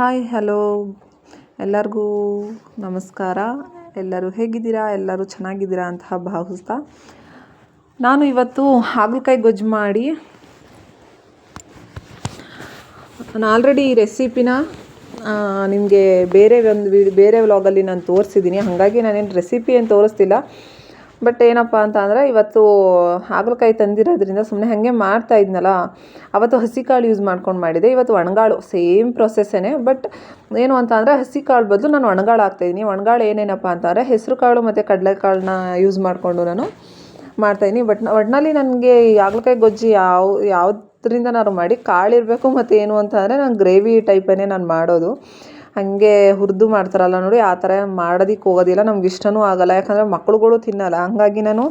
Hi, hello. ಎಲ್ಲರಿಗೂ ನಮಸ್ಕಾರ. ಎಲ್ಲರೂ ಹೇಗಿದ್ದೀರಾ? ಎಲ್ಲರೂ ಚೆನ್ನಾಗಿದ್ದೀರಾ ಅಂತ ಭಾವಿಸ್ತಾ. ನಾನು ಇವತ್ತು ಹಾಗಲಕಾಯಿ ಗೊಜ್ಜು ಮಾಡಿ, ನಾನು ಆಲ್ರೆಡಿ ಈ ರೆಸಿಪಿನ ನಿಮಗೆ ಬೇರೆ ಒಂದು ಬೇರೆ ವ್ಲಾಗಲ್ಲಿ ನಾನು ತೋರಿಸಿದ್ದೀನಿ. ಹಾಗಾಗಿ ನಾನೇನು ರೆಸಿಪಿ ಏನು ತೋರಿಸ್ತಿಲ್ಲ. ಬಟ್ ಏನಪ್ಪ ಅಂತ ಅಂದರೆ ಇವತ್ತು ಹಾಗಲಕಾಯಿ ತಂದಿರೋದ್ರಿಂದ ಸುಮ್ಮನೆ ಹಾಗೆ ಮಾಡ್ತಾ ಇದ್ನಲ್ಲ, ಅವತ್ತು ಹಸಿ ಕಾಳು ಯೂಸ್ ಮಾಡ್ಕೊಂಡು ಮಾಡಿದೆ. ಇವತ್ತು ಒಣಗಾಳು ಸೇಮ್ ಪ್ರೊಸೆಸ್ಸೇ ಬಟ್ ಏನು ಅಂತ ಅಂದರೆ ಹಸಿ ಕಾಳು ಬದಲು ನಾನು ಒಣಗಾಳು ಹಾಕ್ತಾಯಿದ್ದೀನಿ ಒಣಗಾಳು ಏನೇನಪ್ಪ ಅಂತಂದರೆ ಹೆಸರು ಕಾಳು ಮತ್ತು ಕಡಲೆಕಾಳನ್ನ ಯೂಸ್ ಮಾಡಿಕೊಂಡು ನಾನು ಮಾಡ್ತಾಯಿದ್ದೀನಿ ಬಟ್ ಒಟ್ಟಿನಲ್ಲಿ ನನಗೆ ಹಾಗಲಕಾಯಿ ಗೊಜ್ಜಿ ಯಾವ, ಯಾವುದ್ರಿಂದ ನಾನು ಮಾಡಿ ಕಾಳಿರಬೇಕು ಮತ್ತು ಏನು ಅಂತ ಅಂದರೆ ನಾನು ಗ್ರೇವಿ ಟೈಪನ್ನೇ ನಾನು ಮಾಡೋದು. ಹಾಗೆ ಹುರಿದು ಮಾಡ್ತಾರಲ್ಲ ನೋಡಿ, ಆ ಥರ ಮಾಡೋದಕ್ಕೆ ಹೋಗೋದಿಲ್ಲ, ನಮ್ಗೆ ಇಷ್ಟವೂ ಆಗೋಲ್ಲ. ಯಾಕಂದರೆ ಮಕ್ಳುಗಳು ತಿನ್ನಲ್ಲ. ಹಾಗಾಗಿ ನಾನು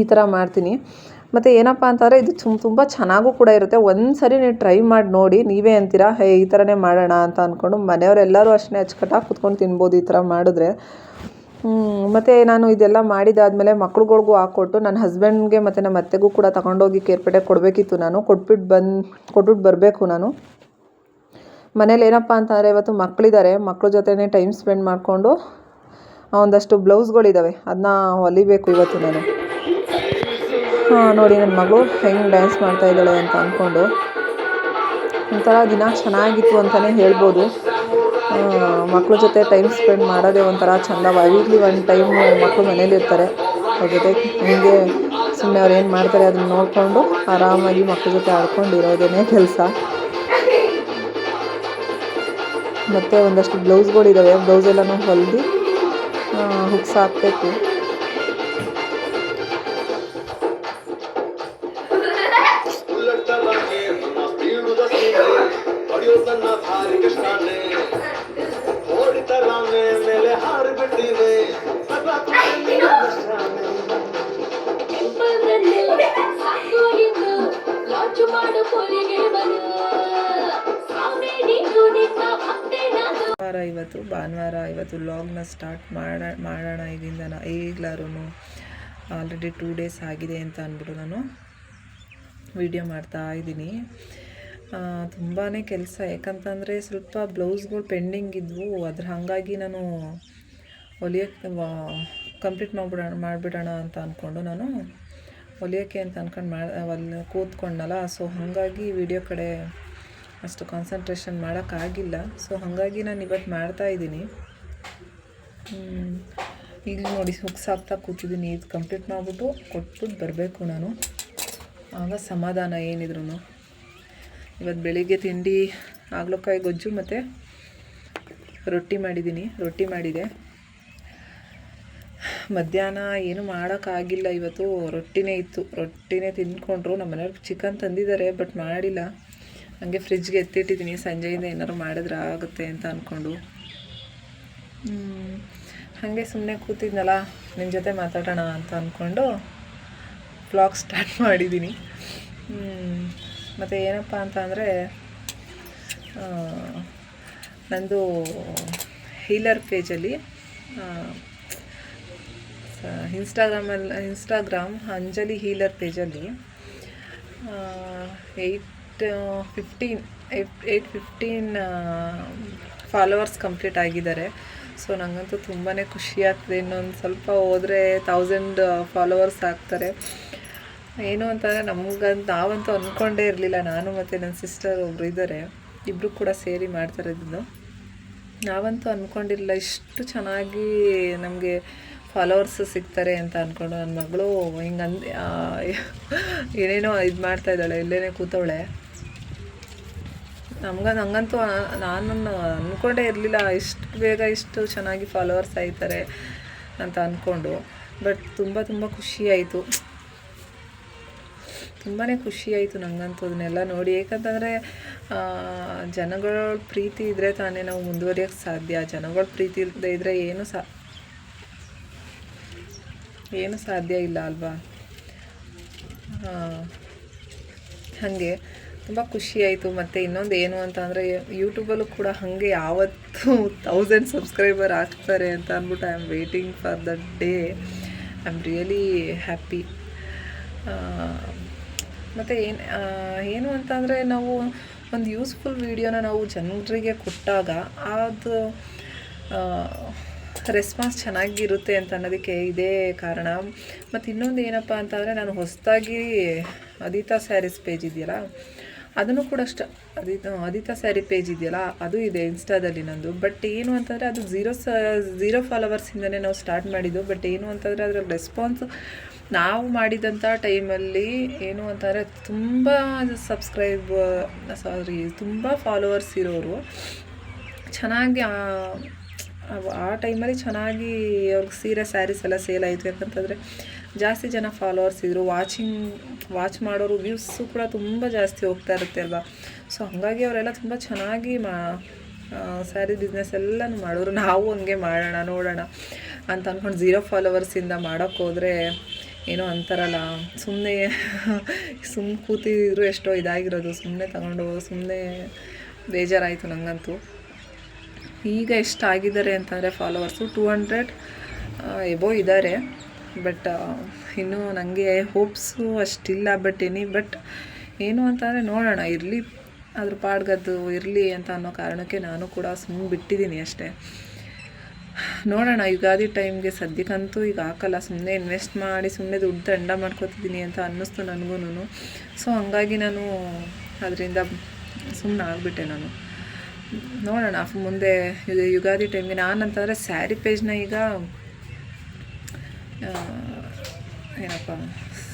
ಈ ಥರ ಮಾಡ್ತೀನಿ. ಮತ್ತು ಏನಪ್ಪ ಅಂತಂದರೆ, ಇದು ತುಂಬ ತುಂಬ ಚೆನ್ನಾಗೂ ಕೂಡ ಇರುತ್ತೆ. ಒಂದು ಸರಿ ನೀವು ಟ್ರೈ ಮಾಡಿ ನೋಡಿ, ನೀವೇ ಅಂತೀರಾ, ಹೇ, ಈ ಥರನೇ ಮಾಡೋಣ ಅಂತ ಅಂದ್ಕೊಂಡು ಮನೆಯವರೆಲ್ಲರೂ ಅಷ್ಟೇ ಅಚ್ಚುಕಟ್ಟಾಗಿ ಕುತ್ಕೊಂಡು ತಿನ್ಬೋದು ಈ ಥರ ಮಾಡಿದ್ರೆ. ಮತ್ತು ನಾನು ಇದೆಲ್ಲ ಮಾಡಿದಾದಮೇಲೆ ಮಕ್ಳುಗಳಿಗೂ ಹಾಕ್ಕೊಟ್ಟು, ನನ್ನ ಹಸ್ಬೆಂಡ್ಗೆ ಮತ್ತು ನಮ್ಮ ಅತ್ತೆಗೂ ಕೂಡ ತಗೊಂಡೋಗಿ ಕೇರ್ಪೇಟೆ ಕೊಡಬೇಕಿತ್ತು ನಾನು. ಕೊಟ್ಬಿಟ್ಟು ಬಂದು ಕೊಟ್ಬಿಟ್ಟು ಬರಬೇಕು ನಾನು. ಮನೇಲಿ ಏನಪ್ಪ ಅಂತಂದರೆ ಇವತ್ತು ಮಕ್ಕಳಿದ್ದಾರೆ ಮಕ್ಕಳ ಜೊತೆನೇ ಟೈಮ್ ಸ್ಪೆಂಡ್ ಮಾಡಿಕೊಂಡು ಒಂದಷ್ಟು ಬ್ಲೌಸ್ಗಳಿದ್ದಾವೆ ಅದನ್ನ ಹೊಲಿಬೇಕು ಇವತ್ತು ನಾನು ಹಾಂ, ನೋಡಿ ನನ್ನ ಮಗಳು ಹೆಂಗೆ ಡ್ಯಾನ್ಸ್ ಮಾಡ್ತಾ ಇದ್ದಾಳೆ ಅಂತ ಅಂದ್ಕೊಂಡು ಒಂಥರ ದಿನ ಚೆನ್ನಾಗಿತ್ತು ಅಂತಲೇ ಹೇಳ್ಬೋದು. ಮಕ್ಕಳ ಜೊತೆ ಟೈಮ್ ಸ್ಪೆಂಡ್ ಮಾಡೋದೇ ಒಂಥರ ಚೆಂದ. ವೀಕ್ಲಿ ಒಂದು ಟೈಮ್ ಮಕ್ಕಳು ಮನೇಲಿರ್ತಾರೆ ಅವ್ರ ಜೊತೆ ಹಿಂಗೆ ಸುಮ್ಮನೆ ಅವ್ರು ಏನು ಮಾಡ್ತಾರೆ ಅದನ್ನ ನೋಡಿಕೊಂಡು ಆರಾಮಾಗಿ ಮಕ್ಕಳ ಜೊತೆ ಆಡ್ಕೊಂಡು ಇರೋದೇನೇ ಕೆಲಸ. ಮತ್ತು ಒಂದಷ್ಟು ಬ್ಲೌಸ್ಗಳಿದ್ದಾವೆ ಬ್ಲೌಸೆಲ್ಲನೂ ಹೊಲಿದು ಹುಕ್ಸ್ ಹಾಕಬೇಕು. ಮಾಡು ಇವತ್ತು ಭಾನುವಾರ ಇವತ್ತು ವ್ಲಾಗ್ನ ಸ್ಟಾರ್ಟ್ ಮಾಡ, ಮಾಡೋಣ ಇದರಿಂದ ನಾ ಈಗಲಾರು ಆಲ್ರೆಡಿ ಟೂ ಡೇಸ್ ಆಗಿದೆ ಅಂತ ಅಂದ್ಬಿಟ್ಟು ನಾನು ವಿಡಿಯೋ ಮಾಡ್ತಾ ಇದ್ದೀನಿ. ತುಂಬಾ ಕೆಲಸ. ಯಾಕಂತಂದರೆ ಸ್ವಲ್ಪ ಬ್ಲೌಸ್ಗಳು ಪೆಂಡಿಂಗ್ ಇದ್ವು. ಅದ್ರ ಹಾಗಾಗಿ ನಾನು ಹೊಲಿಯೋಕ್ಕೆ ಕಂಪ್ಲೀಟ್ ಮಾಡಿಬಿಡೋಣ ಮಾಡಿಬಿಡೋಣ ಅಂತ ಅಂದ್ಕೊಂಡು ನಾನು ಹೊಲಿಯೋಕ್ಕೆ ಅಂತ ಅಂದ್ಕೊಂಡು ಮಾಡಿ ಕೂತ್ಕೊಂಡಲ್ಲ ಸೊ ಹಾಗಾಗಿ ವಿಡಿಯೋ ಕಡೆ ಅಷ್ಟು ಕಾನ್ಸಂಟ್ರೇಷನ್ ಮಾಡೋಕ್ಕಾಗಿಲ್ಲ ಸೊ ಹಾಗಾಗಿ ನಾನು ಇವತ್ತು ಮಾಡ್ತಾಯಿದ್ದೀನಿ ಈಗ ನೋಡಿ ಹುಕ್ಸ್ ಹಾಕ್ತಾ ಕೂತಿದ್ದೀನಿ. ಇದು ಕಂಪ್ಲೀಟ್ ಮಾಡಿಬಿಟ್ಟು ಕೊಟ್ಬಿಟ್ಟು ಬರಬೇಕು ನಾನು. ಆಗ ಸಮಾಧಾನ ಏನಿದ್ರು ಇವತ್ತು ಬೆಳಿಗ್ಗೆ ತಿಂಡಿ ಆಗ್ಲಕ್ಕಾಯಿ ಗೊಜ್ಜು ಮತ್ತು ರೊಟ್ಟಿ ಮಾಡಿದ್ದೀನಿ. ರೊಟ್ಟಿ ಮಾಡಿದೆ. ಮಧ್ಯಾಹ್ನ ಏನು ಮಾಡೋಕ್ಕಾಗಿಲ್ಲ ಇವತ್ತು. ರೊಟ್ಟಿನೇ ಇತ್ತು. ರೊಟ್ಟಿನೇ ತಿಂದ್ಕೊಂಡ್ರು. ನಮ್ಮ ಮನೆಯವ್ರಿಗೆ ಚಿಕನ್ ತಂದಿದ್ದಾರೆ ಬಟ್ ಮಾಡಿಲ್ಲ. ಹಾಗೆ ಫ್ರಿಜ್ಗೆ ಎತ್ತಿಟ್ಟಿದ್ದೀನಿ. ಸಂಜೆಯಿಂದ ಏನಾದ್ರು ಮಾಡಿದ್ರೆ ಆಗುತ್ತೆ ಅಂತ ಅಂದ್ಕೊಂಡು ಹಾಗೆ ಸುಮ್ಮನೆ ಕೂತಿದ್ನಲ್ಲ ನಿಮ್ಮ ಜೊತೆ ಮಾತಾಡೋಣ ಅಂತ ಅಂದ್ಕೊಂಡು ಬ್ಲಾಗ್ ಸ್ಟಾರ್ಟ್ ಮಾಡಿದ್ದೀನಿ ಮತ್ತು ಏನಪ್ಪ ಅಂತ ಅಂದರೆ ನಂದು ಹೀಲರ್ ಪೇಜಲ್ಲಿ ಇನ್ಸ್ಟಾಗ್ರಾಮಲ್ಲಿ Instagram Anjali healer ಪೇಜಲ್ಲಿ eight fifteen eight fifteen followers complete ಆಗಿದ್ದಾರೆ. ಸೊ ನನಗಂತೂ ತುಂಬಾ ಖುಷಿ ಆಗ್ತದೆ. ಇನ್ನೊಂದು ಸ್ವಲ್ಪ ಹೋದರೆ ತೌಸಂಡ್ ಫಾಲೋವರ್ಸ್ ಆಗ್ತಾರೆ. ಏನು ಅಂತಂದರೆ ನಮಗಂತ ನಾವಂತೂ ಅಂದ್ಕೊಂಡೇ ಇರಲಿಲ್ಲ. ನಾನು ಮತ್ತು ನನ್ನ ಸಿಸ್ಟರ್ ಒಬ್ಬರು ಇದ್ದಾರೆ. ಇಬ್ಬರು ಕೂಡ ಸೇರಿ ಮಾಡ್ತಾರೆ ಇದನ್ನು. ನಾವಂತೂ ಅಂದ್ಕೊಂಡಿರಲಿಲ್ಲ ಇಷ್ಟು ಚೆನ್ನಾಗಿ ನಮಗೆ ಫಾಲೋವರ್ಸ್ ಸಿಗ್ತಾರೆ ಅಂತ ಅಂದ್ಕೊಂಡು ನನ್ನ ಮಗಳು ಹಿಂಗೆ ಅಂದು ಏನೇನೋ ಇದು ಮಾಡ್ತಾ ಇದ್ದಾಳೆ ಇಲ್ಲೇ ಕೂತವಳೆ. ನಮ್ಗೆ ನಂಗಂತೂ ನಾನು ಅಂದ್ಕೊಂಡೇ ಇರಲಿಲ್ಲ. ಇಷ್ಟು ಬೇಗ ಇಷ್ಟು ಚೆನ್ನಾಗಿ ಫಾಲೋವರ್ಸ್ ಆಯ್ತಾರೆ ಅಂತ ಅಂದ್ಕೊಂಡು ಬಟ್ ತುಂಬ ತುಂಬ ಖುಷಿಯಾಯಿತು ತುಂಬಾ ಖುಷಿಯಾಯಿತು ನಂಗಂತೂ ನನಗಂತೂ ಅದನ್ನೆಲ್ಲ ನೋಡಿ. ಏಕಂತಂದರೆ ಜನಗಳ ಪ್ರೀತಿ ಇದ್ದರೆ ತಾನೇ ನಾವು ಮುಂದುವರಿಯೋಕ್ಕೆ ಸಾಧ್ಯ. ಜನಗಳ ಪ್ರೀತಿ ಇಲ್ಲದೆ ಇದ್ದರೆ ಏನು ಸಾ ಏನು ಸಾಧ್ಯ ಇಲ್ಲ ಅಲ್ವಾ? ಹಾಗೆ. ತುಂಬ ಖುಷಿ ಆಯಿತು ಮತ್ತು ಇನ್ನೊಂದು ಏನು ಅಂತ ಅಂದರೆ ಯೂಟ್ಯೂಬಲ್ಲೂ ಕೂಡ ಹಾಗೆ ಯಾವತ್ತು ತೌಸಂಡ್ ಸಬ್ಸ್ಕ್ರೈಬರ್ ಆಗ್ತಾರೆ ಅಂತ ಅಂದ್ಬಿಟ್ಟು I am waiting for that day I am really happy ಮತ್ತು ಏನು ಏನು ಅಂತಂದರೆ ನಾವು ಒಂದು ಯೂಸ್ಫುಲ್ ವೀಡಿಯೋನ ನಾವು ಜನರಿಗೆ ಕೊಟ್ಟಾಗ ಅದು ರೆಸ್ಪಾನ್ಸ್ ಚೆನ್ನಾಗಿರುತ್ತೆ ಅಂತ ಅನ್ನೋದಕ್ಕೆ ಇದೇ ಕಾರಣ. ಮತ್ತು ಇನ್ನೊಂದು ಏನಪ್ಪ ಅಂತಂದರೆ, ನಾನು ಹೊಸದಾಗಿ ಅದಿತಾ ಸ್ಯಾರೀಸ್ ಪೇಜ್ ಇದೆಯಲ್ಲ ಅದನ್ನು ಕೂಡ ಅಷ್ಟ. ಅದಿತ ಅದಿತಾ ಸ್ಯಾರಿ ಪೇಜ್ ಇದೆಯಲ್ಲ, ಅದು ಇದೆ ಇನ್ಸ್ಟಾದಲ್ಲಿ ನಂದು. ಬಟ್ ಏನು ಅಂತಂದರೆ ಅದು ಝೀರೋ ಸ ಝೀರೋ ಫಾಲೋವರ್ಸಿಂದನೇ ನಾವು ಸ್ಟಾರ್ಟ್ ಮಾಡಿದ್ದು. ಬಟ್ ಏನು ಅಂತಂದರೆ ಅದರ ರೆಸ್ಪಾನ್ಸ್ ನಾವು ಮಾಡಿದಂಥ ಟೈಮಲ್ಲಿ ಏನು ಅಂತಂದರೆ ತುಂಬ ಸಬ್ಸ್ಕ್ರೈಬ್ ಸಾರಿ ತುಂಬ ಫಾಲೋವರ್ಸ್ ಇರೋರು ಚೆನ್ನಾಗಿ, ಆ- ಟೈಮಲ್ಲಿ ಚೆನ್ನಾಗಿ ಅವ್ರಿಗೆ ಸೀರೆ ಸ್ಯಾರೀಸ್ ಎಲ್ಲ ಸೇಲ್ ಆಯಿತು. ಯಾಕಂತಂದರೆ ಜಾಸ್ತಿ ಜನ ಫಾಲೋವರ್ಸ್ ಇದ್ದರು ವಾಚಿಂಗ್ ವಾಚ್ ಮಾಡೋರು ವ್ಯೂಸು ಕೂಡ ತುಂಬ ಜಾಸ್ತಿ ಹೋಗ್ತಾ ಇರುತ್ತೆ ಅಲ್ವಾ? ಸೊ ಹಾಗಾಗಿ ಅವರೆಲ್ಲ ತುಂಬ ಚೆನ್ನಾಗಿ ಮಾ ಸ್ಯಾರಿ ಬಿಸ್ನೆಸ್ ಎಲ್ಲನೂ ಮಾಡೋರು. ನಾವು ಹಂಗೆ ಮಾಡೋಣ, ನೋಡೋಣ ಅಂತ ಅಂದ್ಕೊಂಡು ಝೀರೋ ಫಾಲೋವರ್ಸಿಂದ ಮಾಡೋಕ್ಕೋದ್ರೆ ಏನೋ ಅಂತಾರಲ್ಲ ಸುಮ್ಮನೆ ಸುಮ್ಮನೆ ಕೂತಿದ್ರು ಎಷ್ಟೋ ಇದಾಗಿರೋದು. ಸುಮ್ಮನೆ ತಗೊಂಡು ಸುಮ್ಮನೆ ಬೇಜಾರಾಯಿತು ನನಗಂತೂ ಈಗ ಎಷ್ಟಾಗಿದ್ದಾರೆ ಅಂತಂದರೆ ಫಾಲೋವರ್ಸು ಟೂ ಹಂಡ್ರೆಡ್ ಎಬೋ ಇದ್ದಾರೆ ಬಟ್ ಇನ್ನೂ ನನಗೆ ಹೋಪ್ಸು ಅಷ್ಟಿಲ್ಲ ಬಟ್ ಎನಿ ಬಟ್ ಏನು ಅಂತಂದರೆ ನೋಡೋಣ, ಇರಲಿ. ಅದ್ರ ಪಾಡ್ಗದ್ದು ಇರಲಿ ಅಂತ ಅನ್ನೋ ಕಾರಣಕ್ಕೆ ನಾನು ಕೂಡ ಸುಮ್ಮನೆ ಬಿಟ್ಟಿದ್ದೀನಿ ಅಷ್ಟೇ. ನೋಡೋಣ, ಯುಗಾದಿ ಟೈಮ್ಗೆ ಸದ್ಯಕ್ಕಂತೂ ಈಗ ಹಾಕಲ್ಲ. ಸುಮ್ಮನೆ ಇನ್ವೆಸ್ಟ್ ಮಾಡಿ ಸುಮ್ಮನೆ ದುಡ್ಡು ದಂಡ ಮಾಡ್ಕೊತಿದ್ದೀನಿ ಅಂತ ಅನ್ನಿಸ್ತು ನನಗೂ ಸೊ ಹಂಗಾಗಿ ನಾನು ಅದರಿಂದ ಸುಮ್ಮನೆ ಆಗಿಬಿಟ್ಟೆ ನಾನು. ನೋಡೋಣ, ಮುಂದೆ ಯುಗಾದಿ ಟೈಮ್ಗೆ ನಾನಂತಂದರೆ ಸ್ಯಾರಿ ಪೇಜ್ನ ಈಗ ಏನಪ್ಪ,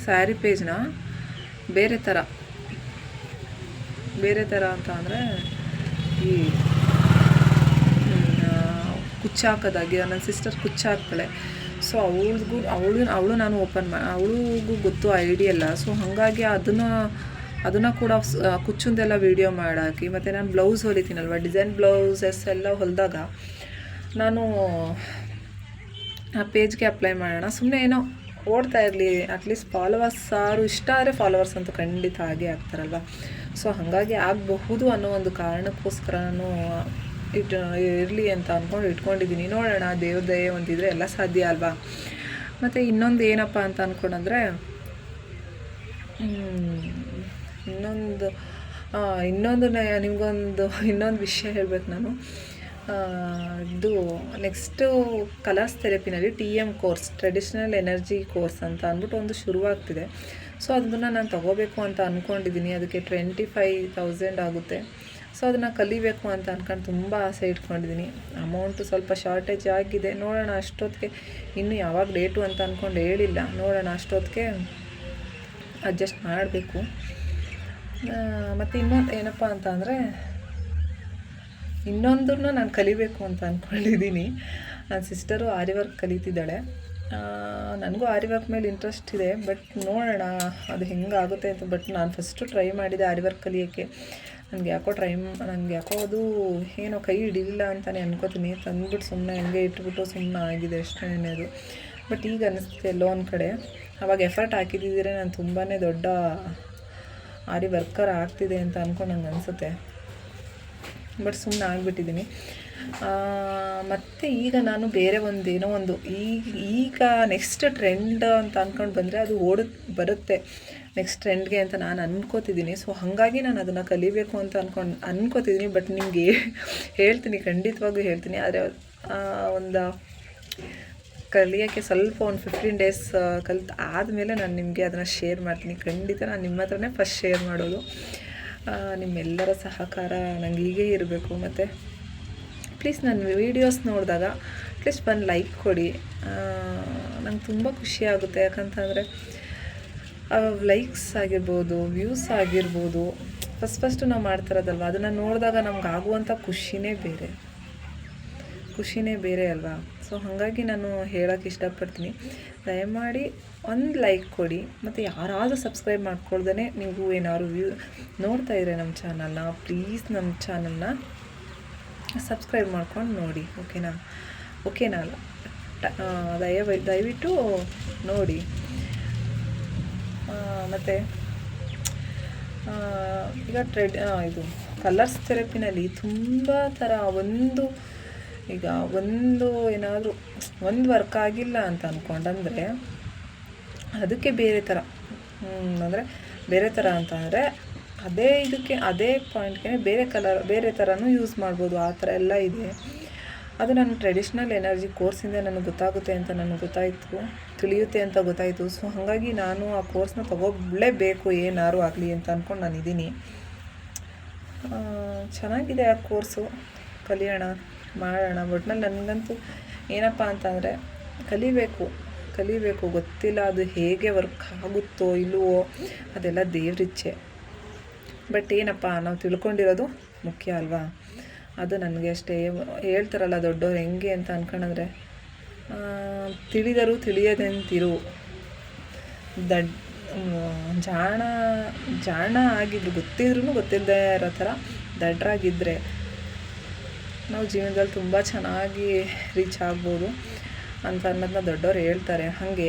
ಸ್ಯಾರಿ ಪೇಜ್ನ ಬೇರೆ ಥರ. ಬೇರೆ ಥರ ಅಂತ ಅಂದರೆ ಈ ಕುಚ್ಚಾಕೋದಾಗಿ, ನನ್ನ ಸಿಸ್ಟರ್ ಕುಚ್ಚಾಕ್ತಾಳೆ. ಸೊ ಅವಳಿಗೂ, ಅವಳು ಅವಳು ನಾನು ಓಪನ್ ಮಾ, ಅವಳಿಗೂ ಗೊತ್ತು ಐಡಿಯಲ್ಲ ಸೊ ಹಾಗಾಗಿ ಅದನ್ನು ಅದನ್ನು ಕೂಡ ಕುಚ್ಚುಂದೆಲ್ಲ ವೀಡಿಯೋ ಮಾಡಾಕಿ, ಮತ್ತು ನಾನು ಬ್ಲೌಸ್ ಹೊಲಿತೀನಲ್ವ? ಡಿಸೈನ್ ಬ್ಲೌಸಸ್ ಎಲ್ಲ ಹೊಲಿದಾಗ, ನಾನು ಆ ಪೇಜ್ಗೆ ಅಪ್ಲೈ ಮಾಡೋಣ. ಸುಮ್ಮನೆ ಏನೋ ಓಡ್ತಾ ಇರಲಿ ಅಟ್ಲೀಸ್ಟ್ ಫಾಲೋವರ್ಸ್ ಸಾರು ಇಷ್ಟ ಆದರೆ ಫಾಲೋವರ್ಸ್ ಅಂತೂ ಖಂಡಿತ ಆಗೇ ಆಗ್ತಾರಲ್ವ? ಸೊ ಹಾಗಾಗಿ ಆಗಬಹುದು ಅನ್ನೋ ಒಂದು ಕಾರಣಕ್ಕೋಸ್ಕರ ನಾನು ಇಟ್ಟು ಇರಲಿ ಅಂತ ಅಂದ್ಕೊಂಡು ಇಟ್ಕೊಂಡಿದ್ದೀನಿ ನೋಡೋಣ ದೇವ್ರ ದಯೆ ಒಂದಿದ್ರೆ ಎಲ್ಲ ಸಾಧ್ಯ ಅಲ್ವಾ? ಮತ್ತು ಇನ್ನೊಂದು ಏನಪ್ಪ ಅಂತ ಅಂದ್ಕೊಂಡಂದರೆ ಇನ್ನೊಂದು ಇನ್ನೊಂದು ನಿಮಗೊಂದು, ಇನ್ನೊಂದು ವಿಷಯ ಹೇಳ್ಬೇಕು ನಾನು. ಇದು next colours ಥೆರಪಿನಲ್ಲಿ T M course traditional energy course ಅಂತ ಅಂದ್ಬಿಟ್ಟು ಒಂದು ಶುರುವಾಗ್ತಿದೆ. ಸೊ ಅದನ್ನು ನಾನು ತೊಗೋಬೇಕು ಅಂತ ಅಂದ್ಕೊಂಡಿದ್ದೀನಿ ಅದಕ್ಕೆ ಟ್ವೆಂಟಿ ಫೈವ್ ತೌಸಂಡ್ ಆಗುತ್ತೆ. ಸೊ ಅದನ್ನು ಕಲಿಬೇಕು ಅಂತ ಅಂದ್ಕೊಂಡು ತುಂಬ ಆಸೆ ಇಟ್ಕೊಂಡಿದ್ದೀನಿ ಅಮೌಂಟು ಸ್ವಲ್ಪ ಶಾರ್ಟೇಜ್ ಆಗಿದೆ. ನೋಡೋಣ ಅಷ್ಟೊತ್ತಿಗೆ. ಇನ್ನು ಯಾವಾಗ ಡೇಟು ಅಂತ ಅಂದ್ಕೊಂಡು ಹೇಳಿಲ್ಲ. ನೋಡೋಣ ಅಷ್ಟೊತ್ತಿಗೆ ಅಡ್ಜಸ್ಟ್ ಮಾಡಬೇಕು. ಮತ್ತು ಇನ್ನೊಂದು ಏನಪ್ಪ ಅಂತ ಅಂದರೆ ಇನ್ನೊಂದನ್ನು ನಾನು ಕಲಿಬೇಕು ಅಂತ ಅಂದ್ಕೊಂಡಿದ್ದೀನಿ ನನ್ನ ಸಿಸ್ಟರು ಆರಿ ವರ್ಕ್ ಕಲಿತಿದ್ದಾಳೆ ನನಗೂ ಆರಿ ವರ್ಕ್ ಮೇಲೆ ಇಂಟ್ರೆಸ್ಟ್ ಇದೆ ಬಟ್ ನೋಡೋಣ ಅದು ಹೆಂಗಾಗುತ್ತೆ ಅಂತ. ಬಟ್ ನಾನು ಫಸ್ಟು ಟ್ರೈ ಮಾಡಿದೆ ಆರಿ ವರ್ಕ್ ಕಲಿಯೋಕ್ಕೆ. ನನಗೆ ಯಾಕೋ ಟ್ರೈ ನನಗೆ ಯಾಕೋ ಅದು ಏನೋ ಕೈ ಹಿಡಿಲಿಲ್ಲ ಅಂತಲೇ ಅನ್ಕೋತೀನಿ. ತಂದ್ಬಿಟ್ಟು ಸುಮ್ಮನೆ ಹಂಗೆ ಇಟ್ಬಿಟ್ಟು ಸುಮ್ಮನೆ ಆಗಿದೆ ಅಷ್ಟೇ ಅದು ಬಟ್ ಈಗ ಅನ್ನಿಸ್ತಿದೆ ಎಲ್ಲೋ ಒಂದು ಕಡೆ. ಅವಾಗ ಎಫರ್ಟ್ ಹಾಕಿದ್ದಿದ್ರೆ ನಾನು ತುಂಬಾ ದೊಡ್ಡ ಆರಿ ವರ್ಕರ್ ಆಗ್ತಿದೆ ಅಂತ ಅನ್ಕೊಂಡು ನಂಗೆ ಅನಿಸುತ್ತೆ. ಬಟ್ ಸುಮ್ಮನೆ ಆಗಿಬಿಟ್ಟಿದ್ದೀನಿ. ಮತ್ತು ಈಗ ನಾನು ಬೇರೆ ಒಂದು ಏನೋ ಒಂದು ಈಗ ಈಗ ನೆಕ್ಸ್ಟ್ ಟ್ರೆಂಡ್ ಅಂತ ಅಂದ್ಕೊಂಡು ಬಂದರೆ ಅದು ಓಡ ಬರುತ್ತೆ. ನೆಕ್ಸ್ಟ್ ಟ್ರೆಂಡ್ಗೆ ಅಂತ ನಾನು ಅನ್ಕೋತಿದ್ದೀನಿ. ಸೊ ಹಾಗಾಗಿ ನಾನು ಅದನ್ನು ಕಲಿಬೇಕು ಅಂತ ಅಂದ್ಕೊಂಡು ಅನ್ಕೋತಿದ್ದೀನಿ. ಬಟ್ ನಿಮಗೆ ಹೇಳ್ತೀನಿ, ಖಂಡಿತವಾಗ್ಲೂ ಹೇಳ್ತೀನಿ. ಆದರೆ ಒಂದು ಕಲಿಯೋಕ್ಕೆ ಸ್ವಲ್ಪ ಒಂದು ಫಿಫ್ಟೀನ್ ಡೇಸ್ ಕಲಿತು ಆದಮೇಲೆ ನಾನು ನಿಮಗೆ ಅದನ್ನು ಶೇರ್ ಮಾಡ್ತೀನಿ. ಖಂಡಿತ ನಾನು ನಿಮ್ಮ ಹತ್ರನೇ ಫಸ್ಟ್ ಶೇರ್ ಮಾಡೋದು. ನಿಮ್ಮೆಲ್ಲರ ಸಹಕಾರ ನಂಗೆ ಹೀಗೆ ಇರಬೇಕು. ಮತ್ತು ಪ್ಲೀಸ್ ನನ್ನ ವೀಡಿಯೋಸ್ ನೋಡಿದಾಗ ಪ್ಲೀಸ್ ಬಂದು ಲೈಕ್ ಕೊಡಿ. ನಂಗೆ ತುಂಬ ಖುಷಿ ಆಗುತ್ತೆ. ಯಾಕಂತಂದರೆ ಲೈಕ್ಸ್ ಆಗಿರ್ಬೋದು ವ್ಯೂಸ್ ಆಗಿರ್ಬೋದು ಫಸ್ಟ್ ಫಸ್ಟು ನಾವು ಮಾಡ್ತಿರೋದಲ್ವ? ಅದನ್ನು ನೋಡಿದಾಗ ನಮ್ಗೆ ಆಗುವಂಥ ಖುಷಿನೇ ಬೇರೆ. ಖುಷಿನೇ ಬೇರೆ ಅಲ್ವಾ? ಸೊ ಹಾಗಾಗಿ ನಾನು ಹೇಳೋಕ್ಕೆ ಇಷ್ಟಪಡ್ತೀನಿ. ದಯಮಾಡಿ ಒಂದು ಲೈಕ್ ಕೊಡಿ. ಮತ್ತು ಯಾರಾದರೂ ಸಬ್ಸ್ಕ್ರೈಬ್ ಮಾಡ್ಕೊಳ್ದೇ ನೀವು ಏನಾದ್ರು ವ್ಯೂ ನೋಡ್ತಾ ಇದ್ರೆ ನಮ್ಮ ಚಾನಲ್ನ ಪ್ಲೀಸ್ ನಮ್ಮ ಚಾನಲ್ನ ಸಬ್ಸ್ಕ್ರೈಬ್ ಮಾಡ್ಕೊಂಡು ನೋಡಿ ಓಕೆನಾ ಓಕೆನಾ ಅಲ್ಲ? ಟ- ದಯವಿಟ್ಟು ನೋಡಿ. ಮತ್ತು ಈಗ ಟ್ರೆಡ್ ಇದು ಕಲರ್ಸ್ ಥೆರಪಿನಲ್ಲಿ ತುಂಬ ಥರ ಒಂದು ಈಗ ಒಂದು ಏನಾದರೂ ಒಂದು ವರ್ಕ್ ಆಗಿಲ್ಲ ಅಂತ ಅಂದ್ಕೊಂಡಂದರೆ ಅದಕ್ಕೆ ಬೇರೆ ಥರ ಅಂದರೆ ಬೇರೆ ಥರ ಅಂತ ಅಂದರೆ ಅದೇ ಇದಕ್ಕೆ ಅದೇ ಪಾಯಿಂಟ್ಗೆ ಬೇರೆ ಕಲರ್ ಬೇರೆ ಥರನೂ ಯೂಸ್ ಮಾಡ್ಬೋದು ಆ ಥರ ಎಲ್ಲ ಇದೆ. ಅದು ನನ್ನ ಟ್ರೆಡಿಷ್ನಲ್ ಎನರ್ಜಿ ಕೋರ್ಸಿಂದ ನನಗೆ ಗೊತ್ತಾಗುತ್ತೆ ಅಂತ ನನಗೆ ಗೊತ್ತಾಯಿತು ತಿಳಿಯುತ್ತೆ ಅಂತ ಗೊತ್ತಾಯಿತು. ಸೊ ಹಾಗಾಗಿ ನಾನು ಆ ಕೋರ್ಸ್ನ ತೊಗೊಳ್ಳೇಬೇಕು ಏನಾರು ಆಗಲಿ ಅಂತ ಅಂದ್ಕೊಂಡು ನಾನು ಇದ್ದೀನಿ ಆ, ಚೆನ್ನಾಗಿದೆ ಆ ಕೋರ್ಸು ಕಲಿಯೋಣ. ಮಾಡೋಣ. ಒಟ್ನಲ್ಲಿ ನನಗಂತೂ ಏನಪ್ಪ ಅಂತಂದರೆ, ಕಲಿಬೇಕು. ಕಲಿಬೇಕು. ಗೊತ್ತಿಲ್ಲ ಅದು ಹೇಗೆ ವರ್ಕ್ ಆಗುತ್ತೋ ಇಲ್ಲವೋ ಅದೆಲ್ಲ ದೇವ್ರಿಚ್ಛೆ ಬಟ್ ಏನಪ್ಪ, ನಾವು ತಿಳ್ಕೊಂಡಿರೋದು ಮುಖ್ಯ ಅಲ್ವಾ? ಅದು ನನಗೆ ಅಷ್ಟೇ. ಹೇಳ್ತಾರಲ್ಲ ದೊಡ್ಡವ್ರು, ಹೆಂಗೆ ಅಂತ ಅನ್ಕೊಂಡ್ರೆ ತಿಳಿದರೂ ತಿಳಿಯದಂತಿರು. ದಡ್ ಜಾಣ ಜಾಣ ಆಗಿದ್ರು ಗೊತ್ತಿದ್ರೂ ಗೊತ್ತಿಲ್ಲದೆ ಇರೋ ಥರ ದಡ್ರಾಗಿದ್ದರೆ ನಾವು ಜೀವನದಲ್ಲಿ ತುಂಬ ಚೆನ್ನಾಗಿ ರೀಚ್ ಆಗ್ಬೋದು ಅಂತ ಅನ್ನೋದನ್ನ ದೊಡ್ಡವ್ರು ಹೇಳ್ತಾರೆ. ಹಾಗೆ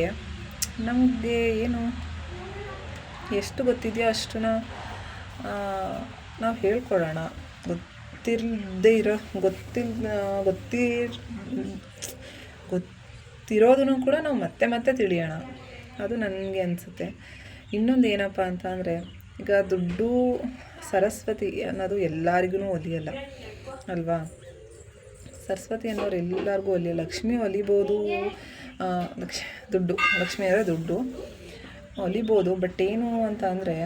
ನಮಗೆ ಏನು ಎಷ್ಟು ಗೊತ್ತಿದೆಯೋ ಅಷ್ಟು ನಾವು ಹೇಳ್ಕೊಡೋಣ. ಗೊತ್ತಿಲ್ಲದೆ ಇರೋ ಗೊತ್ತಿಲ್ಲ ಗೊತ್ತಿರ್, ಗೊತ್ತಿರೋದನ್ನು ಕೂಡ ನಾವು ಮತ್ತೆ ಮತ್ತೆ ತಿಳಿಯೋಣ. ಅದು ನನಗೆ ಅನಿಸುತ್ತೆ. ಇನ್ನೊಂದು ಏನಪ್ಪ ಅಂತ ಅಂದರೆ, ಈಗ ದುಡ್ಡು ಸರಸ್ವತಿ ಅನ್ನೋದು ಎಲ್ಲರಿಗೂ ಒಲಿಯಲ್ಲ, ಅಲ್ವಾ? ಸರಸ್ವತಿ ಅನ್ನೋರು ಎಲ್ಲರಿಗೂ ಒಲಿ ಲಕ್ಷ್ಮಿ ಒಲಿಬೋದು. ಲಕ್ಷ, ದುಡ್ಡು, ಲಕ್ಷ್ಮಿ ಅಂದರೆ ದುಡ್ಡು. ಒಲಿಬೋದು ಬಟ್ ಏನು ಅಂತ ಅಂದರೆ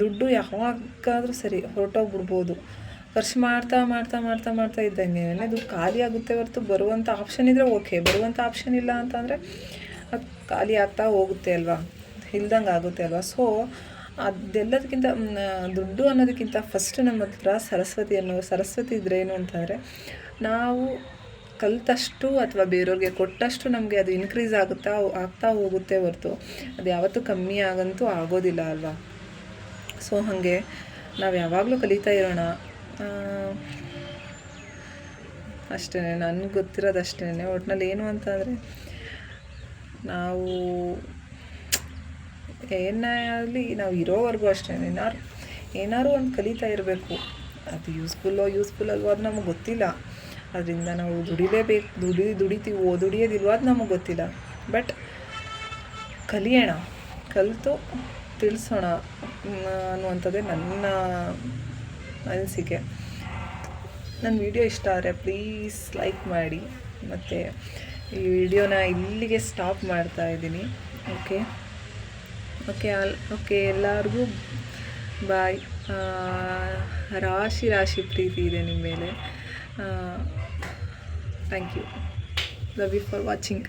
ದುಡ್ಡು ಯಾವಾಗಾದರೂ ಸರಿ ಹೊರಟೋಗ್ಬಿಡ್ಬೋದು. ಖರ್ಚು ಮಾಡ್ತಾ ಮಾಡ್ತಾ ಮಾಡ್ತಾ ಮಾಡ್ತಾ ಇದ್ದಂಗೆ ದುಡ್ಡು ಖಾಲಿ ಆಗುತ್ತೆ ಹೊರತು ಬರುವಂಥ ಆಪ್ಷನ್ ಇದ್ದರೆ ಓಕೆ ಬರುವಂಥ ಆಪ್ಷನ್ ಇಲ್ಲ ಅಂತಂದರೆ ಖಾಲಿ ಆಗ್ತಾ ಹೋಗುತ್ತೆ ಅಲ್ವಾ? ಇಲ್ದಂಗೆ ಆಗುತ್ತೆ ಅಲ್ವಾ? ಸೊ ಅದೆಲ್ಲದಕ್ಕಿಂತ ದುಡ್ಡು ಅನ್ನೋದಕ್ಕಿಂತ ಫಸ್ಟ್ ನಮ್ಮ ಹತ್ರ ಸರಸ್ವತಿ ಅನ್ನೋ, ಸರಸ್ವತಿ ಇದ್ರೆ ಏನು ಅಂತಂದರೆ ನಾವು ಕಲ್ತಷ್ಟು ಅಥವಾ ಬೇರೆಯವ್ರಿಗೆ ಕೊಟ್ಟಷ್ಟು ನಮಗೆ ಅದು ಇನ್ಕ್ರೀಸ್ ಆಗುತ್ತಾ ಆಗ್ತಾ ಹೋಗುತ್ತೆ ಹೊರತು. ಅದು ಯಾವತ್ತೂ ಕಮ್ಮಿ ಆಗಂತೂ ಆಗೋದಿಲ್ಲ ಅಲ್ವಾ? ಸೊ ಹಾಗೆ ನಾವು ಯಾವಾಗಲೂ ಕಲಿತಾ ಇರೋಣ. ಅಷ್ಟೇ ನನಗೆ ಗೊತ್ತಿರೋದು ಅಷ್ಟೇ ಒಟ್ನಲ್ಲಿ ಏನು ಅಂತಂದರೆ ನಾವು ಏನೇ ಆಗಲಿ, ನಾವು ಇರೋವರೆಗೂ ಅಷ್ಟೇ. ಏನಾರು ಏನಾರು ಒಂದು ಕಲಿತಾ ಇರಬೇಕು. ಅದು ಯೂಸ್ಫುಲ್ಲೋ ಯೂಸ್ಫುಲ್ ಅಲ್ವೋ ಅದು ನಮಗೆ ಗೊತ್ತಿಲ್ಲ. ಅದರಿಂದ ನಾವು ದುಡಿಲೇಬೇಕು, ದುಡಿ, ದುಡಿತೀವೋ, ದುಡಿಯೋದಿಲ್ವೋ ಅದು ನಮಗೆ ಗೊತ್ತಿಲ್ಲ. ಬಟ್ ಕಲಿಯೋಣ, ಕಲಿತು ತಿಳಿಸೋಣ ಅನ್ನುವಂಥದ್ದೇ ನನ್ನ ಅನಿಸಿಕೆ. ನನ್ನ ವಿಡಿಯೋ ಇಷ್ಟ ಆದರೆ ಪ್ಲೀಸ್ ಲೈಕ್ ಮಾಡಿ. ಮತ್ತು ಈ ವಿಡಿಯೋನ ಇಲ್ಲಿಗೆ ಸ್ಟಾಪ್ ಮಾಡ್ತಾ ಇದ್ದೀನಿ. ಓಕೆ ಓಕೆ ಅಲ್ ಓಕೆ ಎಲ್ಲರಿಗೂ ಬಾಯ್ ರಾಶಿ ರಾಶಿ ಪ್ರೀತಿ ಇದೆ ನಿಮ್ಮ ಮೇಲೆ. thank you love you for watching